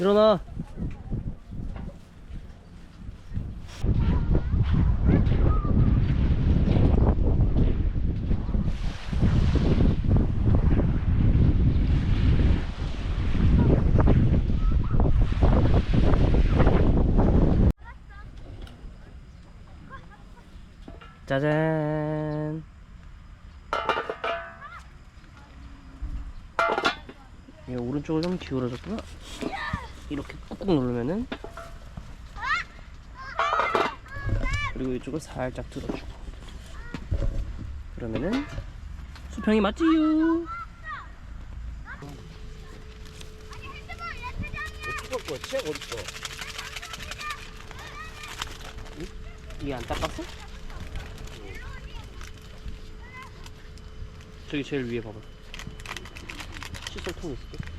일어나. 짜잔. 이 오른쪽을 좀 기울어졌구나. 이렇게 꾹꾹 누르면은 그리고 이쪽을 살짝 들어주고 그러면은 수평이 맞지요. 거야? 치약 어딨어? 이게 안 닦았어? 저기 제일 위에 봐봐. 칫솔통 있을 때.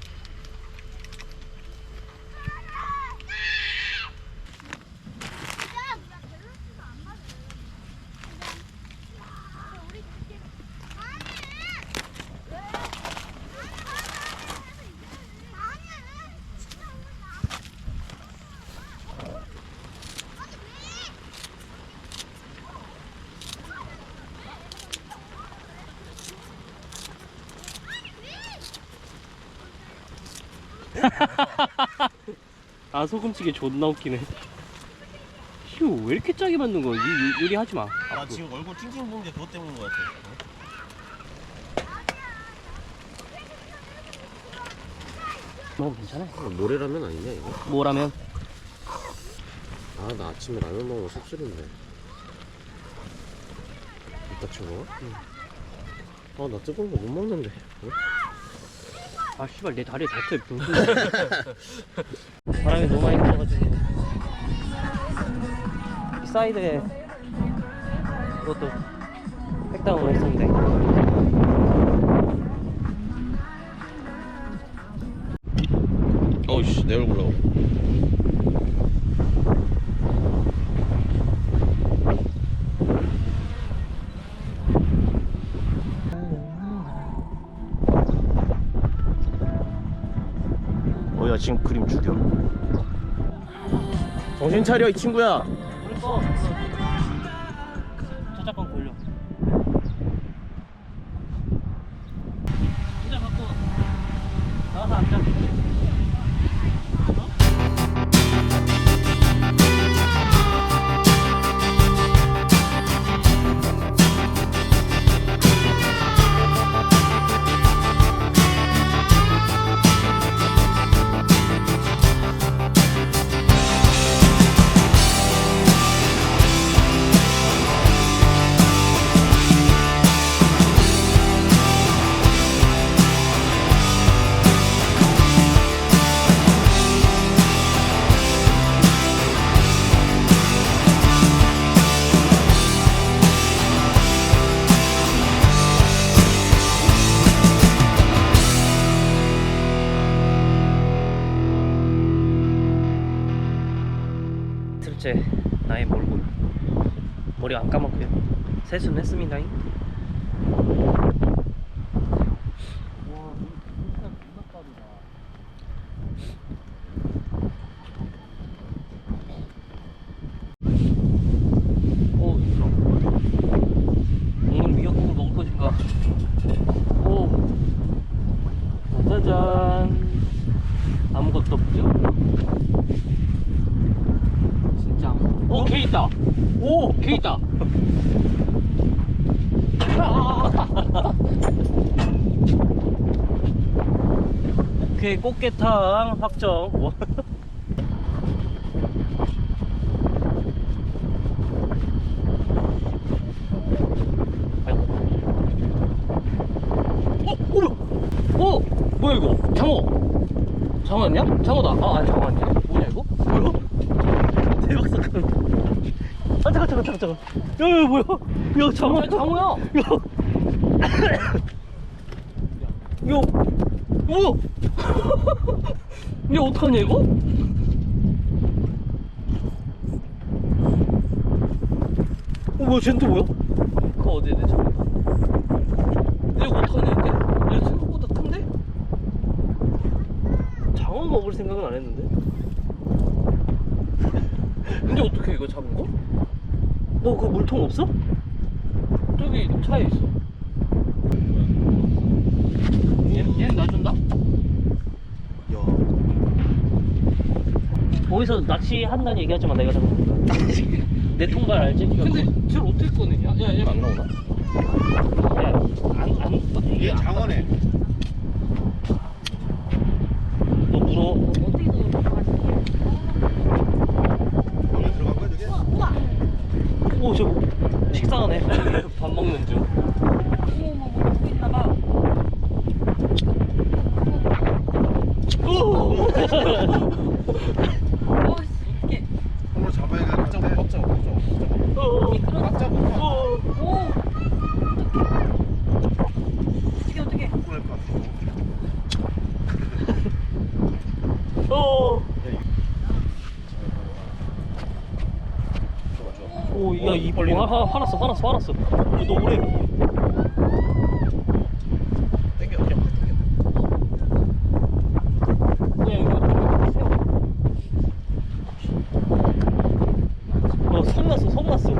아 소금찌개 존나 웃기네. 휴 왜 이렇게 짜게 만든 거야? 이 요리 하지 마. 나 지금 얼굴 찡찡 부은 게 그것 때문인 것 같아. 뭐 괜찮아. 어? 모래라면 아니냐 이거? 뭐라면 아 나 아침에 라면 먹으면 속 쓰린데. 이따 쳐먹어? 응. 아나 뜨거운 거 못 먹는데. 어? 아 씨발 내 다리에 닿혀 무슨 바람이 너무 많이 불어가지고 이 사이드에 이것도 백다운을 했었는데 어우씨 내 얼굴 나오. 어야 지금 그림 죽여. 정신 차려 이 친구야. 둘째 나의 몰골. 머리 안 감았고요. 세수는 했습니다잉 오, 오늘 미역국을 먹을 것인가? 오, 짜잔. 아무것도 없죠? 진짜 아무것도. 오, 개 있다. 오, 개 있다. 오케이, 꽃게탕 확정. 어, 어, 뭐야? 어, 뭐야 이거? 장어. 장어였냐? 장어다. 아, 아니 장어 아니야. 뭐냐 이거? 뭐야? 대박 사건. 아, 잠깐, 잠깐, 잠깐, 잠깐. 야, 야, 뭐야? 야, 장어. 장어야. 야. 야, 뭐? 야, 어떡하냐 이거? 어, 뭐야, 쟤는 또 뭐야? 그거 어디에 대체? 얘 어떡하냐, 이게? 얘 생각보다 큰데? 장어는 먹을 생각은 안 했는데. 근데 어떻게 이거 잡은 거? 너 그 물통 없어? 저기 차에 있어. 얘, 얘는 놔준다? 야 거기서 낚시 한다는 얘기하지 마. 내가 잡은 거니까. 내 통발 알지? 근데 쟤를 어떻게 꺼내냐? 야, 얘안 나오나? 안, 안, 얘얘 장어네 너 물어. 어떻게 넣는 거야? 여기 들어간 거야 저게? 식상하네. 밥 먹는 중. 어머 어머 먹고 있나 봐. 어, 씨, 이게 손으로 잡아야 될 것 같아 꽉 잡아 꽉 잡아 꽉 잡아 오, 어떻게 어떻게? 꽉 잡아 어. 오, 야, 이 벌리 화, 화, 화났어, 화났어, 화났어. 야, 너 오래. 땡겨 그냥 확 땡겨 야, 여기 어떻게 세워? 어, 성 났어, 성 났어.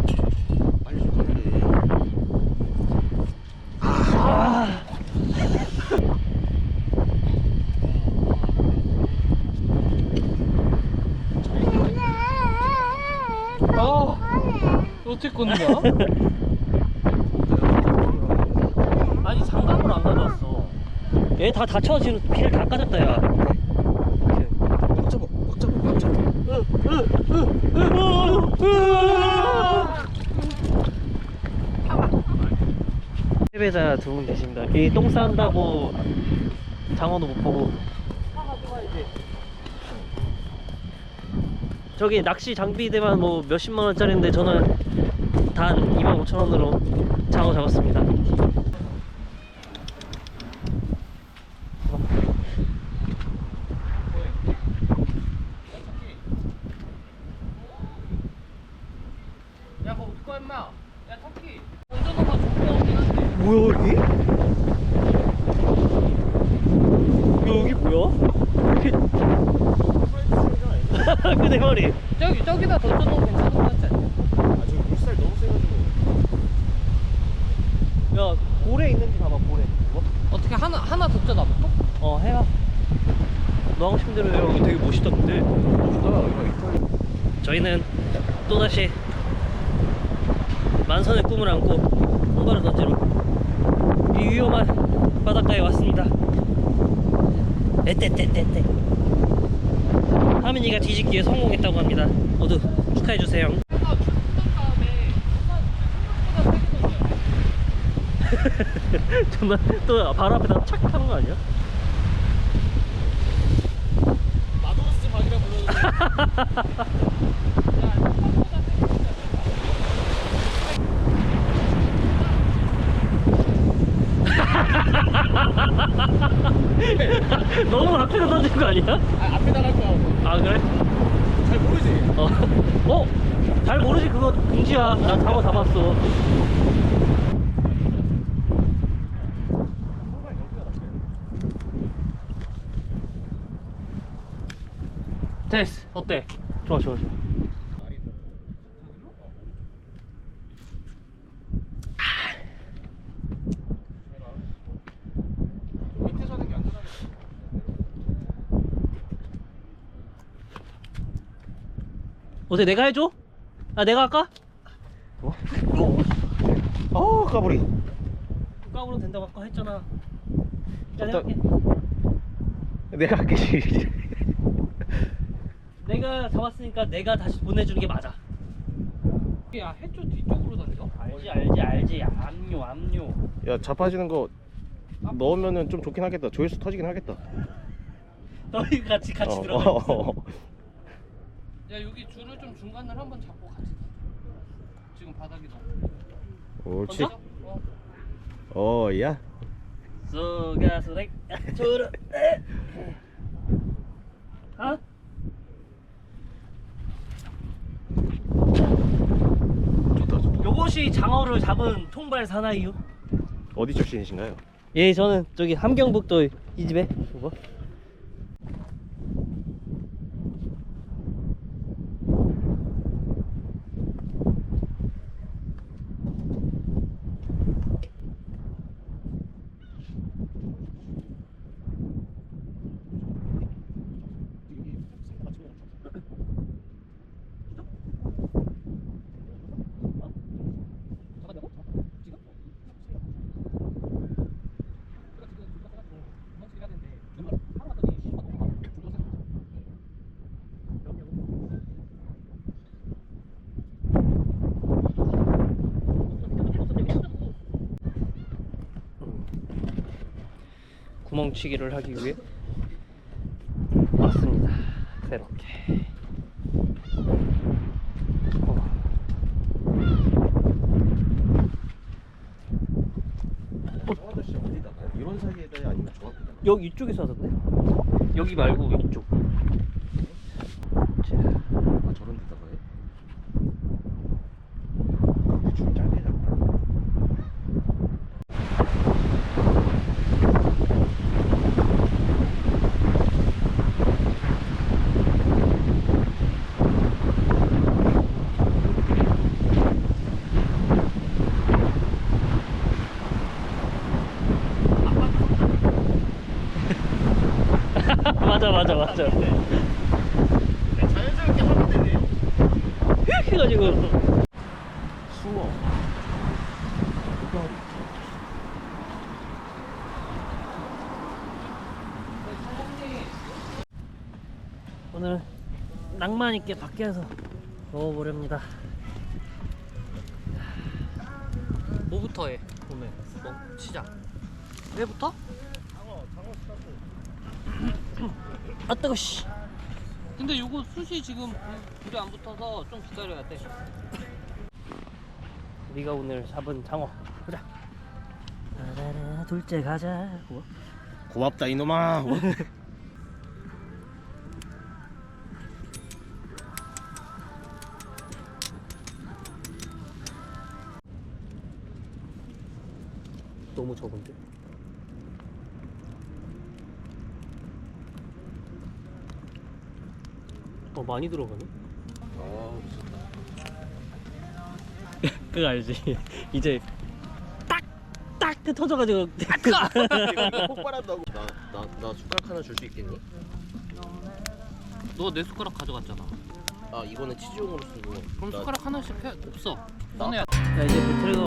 빨리 좀 가는데 아. 아, 어떻게 꺼내냐? 아니, 장갑을 안 가져왔어. 얘 다 다쳐, 지금 피를 다 까졌다, 야. 꽉 잡아 꽉 잡아 꽉 잡아 패배자 두 분 계십니다. 이 똥 싼다고 장어도 못 보고. 저기 낚시 장비대만 뭐 몇십만 원짜리인데 저는 단 2만 5천 원으로 장어 잡았습니다. 뭐야 여기? 여기 뭐야? 이렇게 그내 말이. 저기, 저기다 던져놓으면 괜찮은 거 같지 않냐? 아 저기 물살 너무 세가지고 야 고래 있는지 봐봐 고래. 뭐? 어떻게 하나, 하나 던져놔볼까? 어 해봐. 너 하고 싶은 대로 해. 여기 되게 이탈 저희는 또다시 만선의 꿈을 안고 홍바를 던지러 이 위험한 바닷가에 왔습니다. 에떼떼떼떼. 하민이가 뒤집기에 성공했다고 합니다. 모두 축하해 주세요. 내가 줄 뜯은 다음에 생각보다 세게 던져야 돼. 정말 또 바로 앞에다 착 하는 거 아니야? 마도로스 박이라 불러도 너무 앞에다 던진 거 아니야? 아, 앞에 나갈 거야. 아 그래? 잘 모르지? 어? 어? 잘 모르지 그거 금지야. 나 장어 잡았어. 어. 어때? 좋아 좋아 좋아. 어때 내가 해줘? 아 내가 할까? 어 까불이 까불어 된다고 아까 했잖아. 야, 내가 저- 할게. 내가 할게 내가 잡았으니까 내가 다시 보내주는 게 맞아. 야, 해초 뒤쪽으로 던져? 알지 알지 알지. 압류 압류. 야 자빠지는 거 넣으면은 좀 좋긴 하겠다 조회수 터지긴 하겠다 너희 같이 같이 어, 들어가. 어, 어. 야, 여기 줄을 좀 중간을 한번 잡고 같이 던져. 지금 바닥이 너무. 옳지 던져? 어. 어야 소가수렉 조르. 아? 좋다 좋다 요것이 장어를 잡은 통발 사나이요? 어디 출신이신가요? 예, 저는 저기 함경북도 이 집에 이거. 경치기를 하기 위해 왔습니다. 새롭게. 어. 아저씨 어디다 가요? 이런 사이에다 아니면 저 앞에다 여기 이쪽에서 하던데? 여기 말고 이쪽. 자, 아 저런 데다 가요? 여기 줄 짧게 잡고 맞아 맞아 맞아. 자연스럽게 하면 되네 해가지고 수어 오늘 낭만 있게 밖에서 먹어보렵니다. 뭐부터 해 오늘? 뭐 시작. 왜부터? 아 뜨거 씨. 근데 요거 숯이 지금 불- 불이 안 붙어서 좀 기다려야 돼. 우리가 오늘 잡은 장어 보자. 둘째 가자. 뭐? 고맙다 이놈아 적은데. 어 많이 들어가네. 아 그거 알지? 이제 딱딱 그 터져가지고 이거 폭발한다고 나나 나 숟가락 하나 줄 수 있겠니? 너 내 숟가락 가져갔잖아. 아 이거는 치즈용으로 쓰고 그럼 나- 숟가락 하나씩 해 없어. 나- 꺼내야 야 이제 배터리가